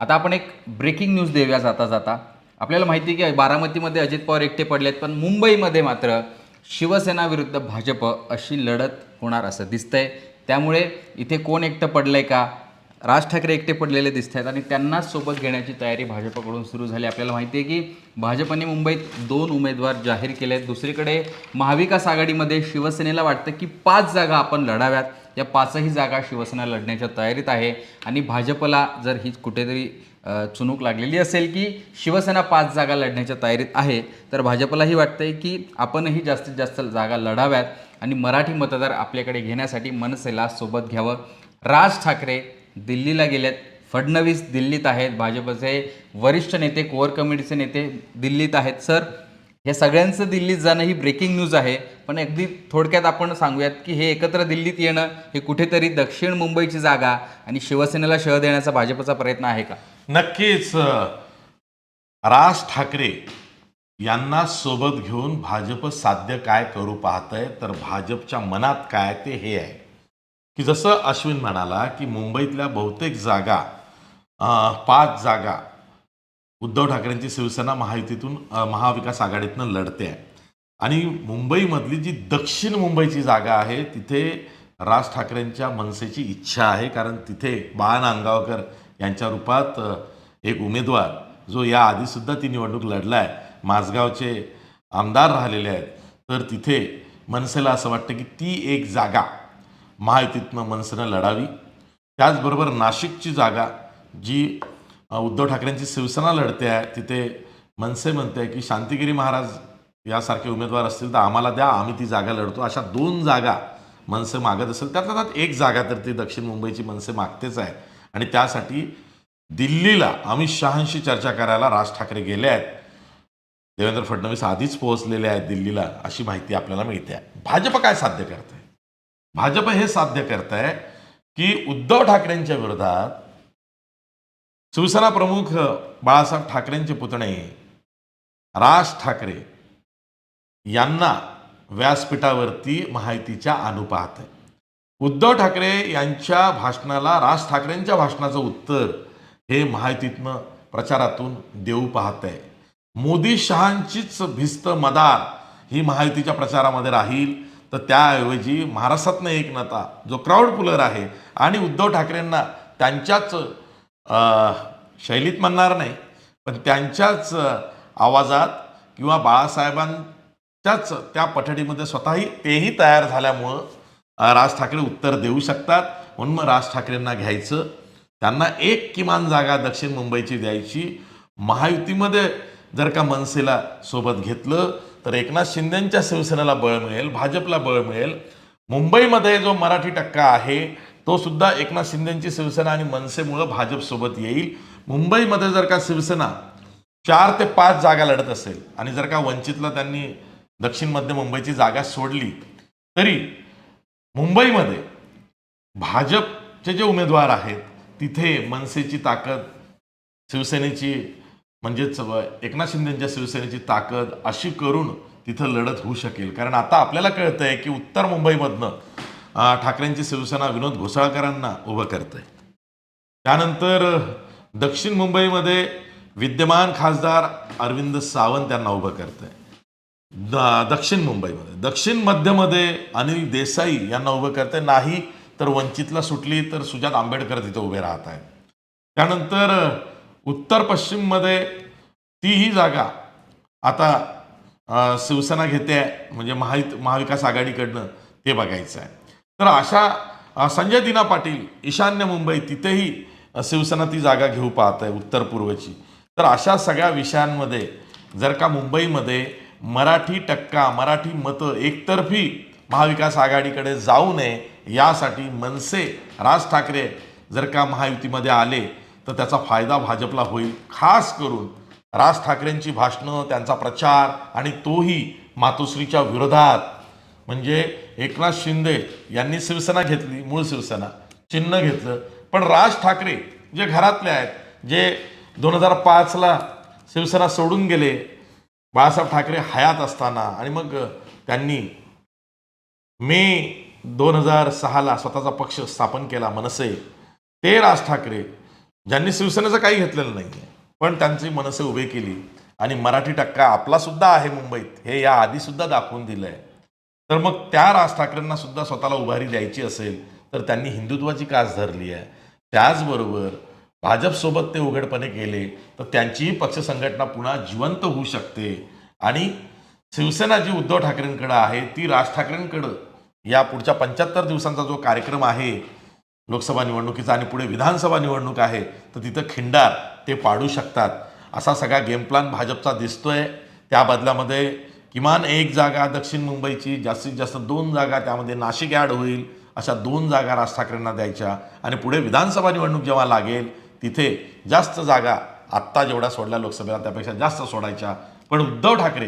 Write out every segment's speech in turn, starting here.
आता आपण एक ब्रेकिंग न्यूज देऊया जाता जाता. आपल्याला माहिती आहे की बारामतीमध्ये अजित पवार एकटे पडले आहेत पण मुंबईमध्ये मात्र शिवसेना विरुद्ध भाजप अशी लढत होणार असं दिसतंय. त्यामुळे इथे कोण एकटं पडलंय का? राज ठाकरे एकटे पडलेले दिसत आहेत आणि त्यांनाच सोबत घेण्याची तयारी भाजपकडून सुरू झाली. आपल्याला माहिती आहे की भाजपने मुंबईत दोन उमेदवार जाहीर केले आहेत दुसरीकडे महाविकास आघाडीमध्ये शिवसेनेला वाटतं की पाच जागा आपण लढाव्यात. या पाचही जागा शिवसेना लढण्याच्या तयारीत आहे. आणि भाजपला जर ही कुठेतरी चुनूक चुणूक लागलेली असेल की शिवसेना पाच जागा लढण्याच्या तयारीत आहे तर भाजपलाही वाटतंय की आपणही जास्तीत जास्त जागा लढाव्यात आणि मराठी मतदार आपल्याकडे घेण्यासाठी मनसेला सोबत घ्यावं. राज ठाकरे दिल्लीला गेल्यात फडणवीस दिल्लीत आहेत. भाजपचे वरिष्ठ नेते कोअर कमिटीचे नेते दिल्लीत आहेत. सर या सगळ्यांचं दिल्लीत जाणं ही ब्रेकिंग न्यूज आहे. पण अगदी थोडक्यात आपण सांगूयात की हे एकत्र दिल्लीत येणं हे कुठेतरी दक्षिण मुंबईची जागा आणि शिवसेनेला शह देण्याचा भाजपचा प्रयत्न आहे का? नक्कीच राज ठाकरे यांना सोबत घेऊन भाजप साध्य काय करू पाहतंय तर भाजपच्या मनात काय ते हे आहे. की जसं अश्विन म्हणाला की मुंबईतल्या बहुतेक जागा पाच जागा उद्धव ठाकरेंची शिवसेना महायुतीतून महाविकास आघाडीतनं लढते आहे आणि मुंबईमधली जी दक्षिण मुंबईची जागा आहे तिथे राज ठाकरेंच्या मनसेची इच्छा आहे कारण तिथे बाळा नांदगावकर यांच्या रूपात एक उमेदवार जो या आधीसुद्धा ती निवडणूक लढला आहे माझगावचे आमदार राहिलेले आहेत. तर तिथे मनसेला असं वाटतं की ती एक जागा महायुतीतनं मनसेनं लढावी. त्याचबरोबर नाशिकची जागा जी उद्धव ठाकरेंची शिवसेना लढते आहे तिथे मनसे म्हणते आहे की शांतिगिरी महाराज यासारखे उमेदवार असतील तर आम्हाला द्या आम्ही ती जागा लढतो. अशा दोन जागा मनसे मागत असेल. त्यातल्या त्यात एक जागा तर ती दक्षिण मुंबईची मनसे मागतेच आहे. आणि त्यासाठी दिल्लीला अमित शहांशी चर्चा करायला राज ठाकरे गेले आहेत. देवेंद्र फडणवीस आधीच पोहोचलेले आहेत दिल्लीला अशी माहिती आपल्याला मिळते आहे. भाजप काय साध्य करते? भाजप हे साध्य करत आहे की उद्धव ठाकरेंच्या विरोधात शिवसेना प्रमुख बाळासाहेब ठाकरेंचे पुतणे राज ठाकरे यांना व्यासपीठावरती माहितीच्या आणू आहे उद्धव ठाकरे यांच्या भाषणाला राज ठाकरेंच्या भाषणाचं उत्तर हे माहितीतनं प्रचारातून देऊ पाहत आहे मोदी शहांचीच भिस्त मदार ही माहितीच्या प्रचारामध्ये राहील. तर त्याऐवजी महाराष्ट्रातनं एक नेता जो क्राऊड पुलर आहे आणि उद्धव ठाकरेंना त्यांच्याच शैलीत म्हणणार नाही पण त्यांच्याच आवाजात किंवा बाळासाहेबांच्याच त्या पठडीमध्ये स्वतःही तेही तयार झाल्यामुळं राज ठाकरे उत्तर देऊ शकतात. म्हणून मग राज ठाकरेंना घ्यायचं. त्यांना एक किमान जागा दक्षिण मुंबईची द्यायची. महायुतीमध्ये जर का मनसेला सोबत घेतलं तर एकनाथ शिंदेच्या शिवसेनेला बळ मिळेल भाजपला बळ मिळेल. मुंबईमध्ये जो मराठी टक्का आहे तो सुद्धा एकनाथ शिंदेची शिवसेना आणि मनसेमुळं भाजपसोबत येईल. मुंबईमध्ये जर का शिवसेना चार ते पाच जागा लढत असेल आणि जर का वंचितला त्यांनी दक्षिण मध्य मुंबईची जागा सोडली तरी मुंबईमध्ये भाजपचे जे उमेदवार आहेत तिथे मनसेची ताकद शिवसेनेची म्हणजेच एकनाथ शिंदेच्या शिवसेनेची ताकद अशी करून तिथं लढत होऊ शकेल. कारण आता आपल्याला कळतं आहे की उत्तर मुंबईमधनं ठाकरेंची शिवसेना विनोद घोसाळकरांना उभं करतंय. आहे त्यानंतर दक्षिण मुंबईमध्ये विद्यमान खासदार अरविंद सावंत यांना उभं करतंय. आहे द- दक्षिण मुंबईमध्ये. दक्षिण मध्यमध्ये अनिल देसाई यांना उभं करते नाही तर वंचितला सुटली तर सुजात आंबेडकर तिथे उभे राहत आहेत त्यानंतर उत्तर पश्चिममध्ये तीही जागा आता शिवसेना घेते आहे म्हणजे महा महाविकास आघाडीकडनं ते बघायचं आहे. तर अशा संजय दिना पाटील ईशान्य मुंबई तिथेही शिवसेना ती जागा घेऊ पाहत आहे उत्तर पूर्वची. तर अशा सगळ्या विषयांमध्ये जर का मुंबईमध्ये मराठी टक्का मराठी मतं एकतर्फी महाविकास आघाडीकडे जाऊ नये यासाठी मनसे राज ठाकरे जर का महायुतीमध्ये आले तर त्याचा फायदा भाजपला होईल खास करून राज ठाकरेंची भाषणं त्यांचा प्रचार आणि तोही मातोश्रीच्या विरोधात. म्हणजे एकनाथ शिंदे यांनी शिवसेना घेतली मूळ शिवसेना चिन्ह घेतलं. पण राज ठाकरे जे घरातले आहेत जे दोन हजार पाचला शिवसेना सोडून गेले बाळासाहेब ठाकरे हयात असताना आणि मग त्यांनी मे दोन हजार सहाला स्वतःचा पक्ष स्थापन केला मनसे ते राज ठाकरे ज्यांनी शिवसेनेचं काही घेतलेलं नाही पण त्यांची मनसे उभे केली आणि मराठी टक्का आपला सुद्धा आहे मुंबईत हे या आधी सुद्धा दाखवून दिलंय. तर मग त्या राज ठाकरेंना सुद्धा स्वतःला उभारी द्यायची असेल तर त्यांनी हिंदुत्वाची कास धरली आहे. त्याचबरोबर भाजपसोबत ते उघडपणे गेले तर त्यांचीही पक्ष संघटना पुन्हा जिवंत होऊ शकते. आणि शिवसेना जी उद्धव ठाकरेंकडं आहे ती राज ठाकरेंकडं या पुढच्या पंच्याहत्तर दिवसांचा जो कार्यक्रम आहे लोकसभा निवडणुकीचा आणि पुढे विधानसभा निवडणूक आहे तर तिथं खिंडार ते पाडू शकतात. असा सगळा गेम प्लॅन भाजपचा दिसतोय. त्या बदल्यामध्ये किमान एक जागा दक्षिण मुंबईची जास्तीत जास्त दोन जागा त्यामध्ये नाशिक ॲड होईल अशा दोन जागा राज ठाकरेंना द्यायच्या. आणि पुढे विधानसभा निवडणूक जेव्हा लागेल तिथे जास्त जागा आत्ता जेवढ्या सोडल्या लोकसभेला त्यापेक्षा जास्त सोडायच्या. पण उद्धव ठाकरे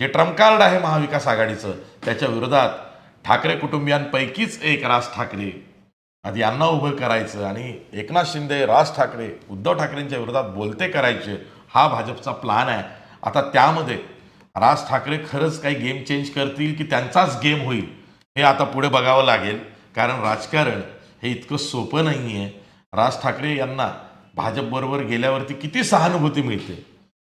जे ट्रम्प कार्ड आहे महाविकास आघाडीचं त्याच्या विरोधात ठाकरे कुटुंबियांपैकीच एक राज ठाकरे आधी यांना उभं करायचं आणि एकनाथ शिंदे राज ठाकरे उद्धव ठाकरेंच्या विरोधात बोलते करायचे हा भाजपचा प्लान आहे. आता त्यामध्ये राज ठाकरे खरंच काही गेम चेंज करतील की त्यांचाच गेम होईल हे आता पुढे बघावं लागेल. कारण राजकारण हे इतकं सोपं नाही आहे राज ठाकरे यांना भाजपबरोबर गेल्यावरती किती सहानुभूती मिळते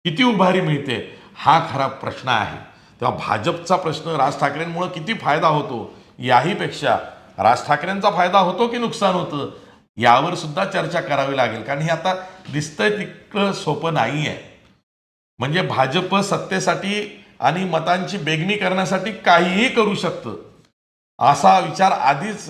किती उभारी मिळते हा खरा प्रश्न आहे. तेव्हा भाजपचा प्रश्न राज ठाकरेंमुळं किती फायदा होतो याहीपेक्षा राज ठाकरेंचा फायदा होतो की नुकसान होतं? यावर सुद्धा चर्चा करावी लागेल. कारण हे आता दिसतंय तितकं सोपं नाही आहे म्हणजे भाजप सत्तेसाठी आणि मतांची बेगमी करण्यासाठी काहीही करू शकतं. असा विचार आधीच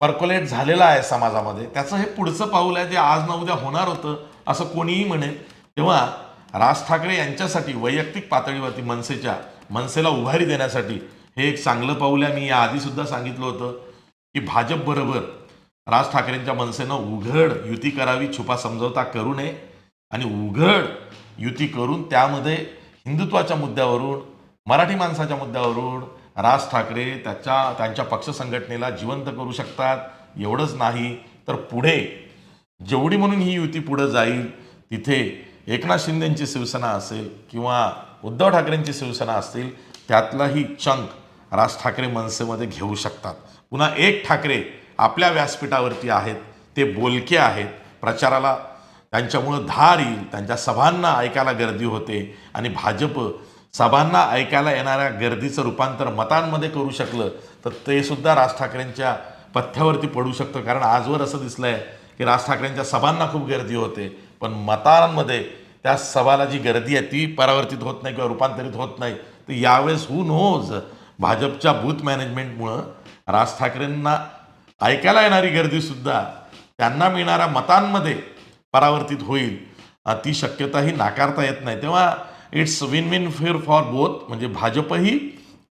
पर्कोलेट झालेला आहे समाजामध्ये. त्याचं हे पुढचं पाऊल आहे जे आज ना उद्या होणार होतं असं कोणीही म्हणेल. तेव्हा राज ठाकरे यांच्यासाठी वैयक्तिक पातळीवरती मनसेच्या मनसेला उभारी देण्यासाठी हे एक चांगलं पाऊल आहे. मी या आधी सुद्धा सांगितलं होतं. की भाजपबरोबर राज ठाकरेंच्या मनसेनं उघड युती करावी छुपा समजवता करू नये आणि उघड युती करून त्यामध्ये हिंदुत्वाच्या मुद्द्यावरून मराठी माणसाच्या मुद्द्यावरून राज ठाकरे त्याच्या त्यांच्या पक्ष संघटनेला जिवंत करू शकतात एवढंच नाही. तर पुढे जेवढी म्हणून ही युती पुढे जाईल तिथे एकनाथ शिंदेंची शिवसेना असेल किंवा उद्धव ठाकरेंची शिवसेना असतील त्यातलाही चंक राज ठाकरे मनसेमध्ये घेऊ शकतात. पुन्हा एक ठाकरे आपल्या व्यासपीठावरती आहेत ते बोलके आहेत. प्रचाराला त्यांच्यामुळं धार येईल. त्यांच्या सभांना ऐकायला गर्दी होते आणि भाजप सभांना ऐकायला येणाऱ्या गर्दीचं रूपांतर मतांमध्ये करू शकलं तर ते सुद्धा राज ठाकरेंच्या पथ्यावरती पडू शकतं. कारण आजवर असं दिसलं आहे की राज ठाकरेंच्या सभांना खूप गर्दी होते पण मतांमध्ये त्या सभाला जी गर्दी आहे ती परावर्तित होत नाही किंवा रूपांतरित होत नाही. तर यावेळेस हू नोज भाजपच्या बूथ मॅनेजमेंटमुळं राज ठाकरेंना ऐकायला येणारी गर्दीसुद्धा त्यांना मिळणाऱ्या मतांमध्ये परावर्तित होईल ती शक्यताही नाकारता येत नाही. तेव्हा it's win win fair for both म्हणजे भाजपही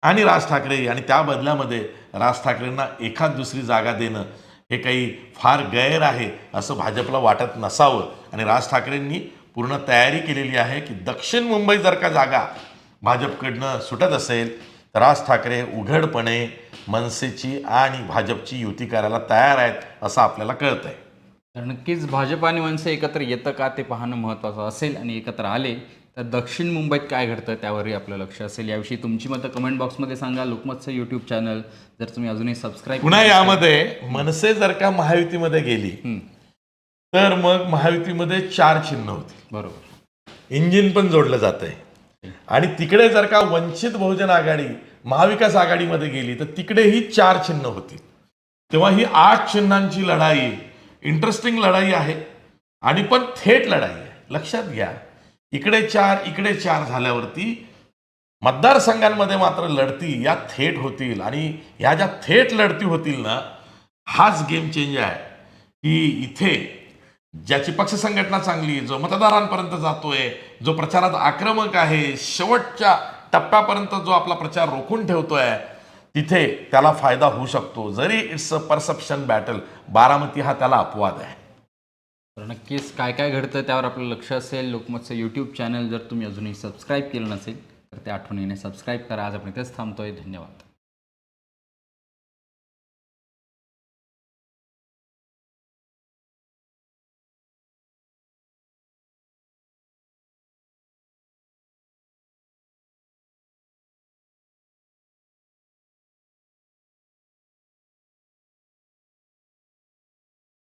आणि राज ठाकरे आणि त्या बदल्यामध्ये राज ठाकरेंना एखाद दुसरी जागा देणं हे काही फार गैर आहे असं भाजपला वाटत नसावं. आणि राज ठाकरेंनी पूर्ण तयारी केलेली आहे की दक्षिण मुंबई जर का जागा भाजपकडनं सुटत असेल तर राज ठाकरे उघडपणे मनसेची आणि भाजपची युती करायला तयार आहेत असं आपल्याला कळतंय. तर नक्कीच भाजप आणि मनसे एकत्र येतं का ते पाहणं महत्त्वाचं असेल आणि एकत्र आले तर दक्षिण मुंबईत काय घडतं त्यावरही आपलं लक्ष असेल. याविषयी तुमची मतं कमेंट बॉक्समध्ये सांगा. लोकमतचं यूट्यूब चॅनल जर तुम्ही अजूनही सबस्क्राईब पुन्हा यामध्ये मनसे जर का महायुतीमध्ये गेली तर मग महायुतीमध्ये चार चिन्ह होती. बरोबर. इंजिन पण जोडलं जातंय. आणि तिकडे जर का वंचित बहुजन आघाडी महाविकास आघाडीमध्ये गेली तर तिकडेही चार चिन्ह होती. तेव्हा ही आठ चिन्हांची लढाई इंटरेस्टिंग लढाई आहे. आणि पण थेट लढाई आहे. लक्षात घ्या इकडे चार इकडे चार झाल्यावरती मतदारसंघांमध्ये मात्र लढती या थेट होतील. आणि ह्या ज्या थेट लढती होतील ना हाच गेम चेंज आहे. की इथे ज्याची पक्ष संघटना चांगली जो मतदारांपर्यंत जातोय जो प्रचारात आक्रमक आहे शेवटच्या टप्प्यापर्यंत जो आपला प्रचार रोखून ठेवतोय तिथे त्याला फायदा होऊ शकतो. जरी it's a perception battle Baramati हा त्याला अपवाद आहे. तर नक्कीच काय काय घडतं त्यावर आपलं लक्ष असेल. लोकमतचं यूट्यूब चॅनल जर तुम्ही अजूनही सबस्क्राईब केलं नसेल तर त्या आठवणीने सबस्क्राईब करा. आज आपण इथेच थांबतोय. धन्यवाद.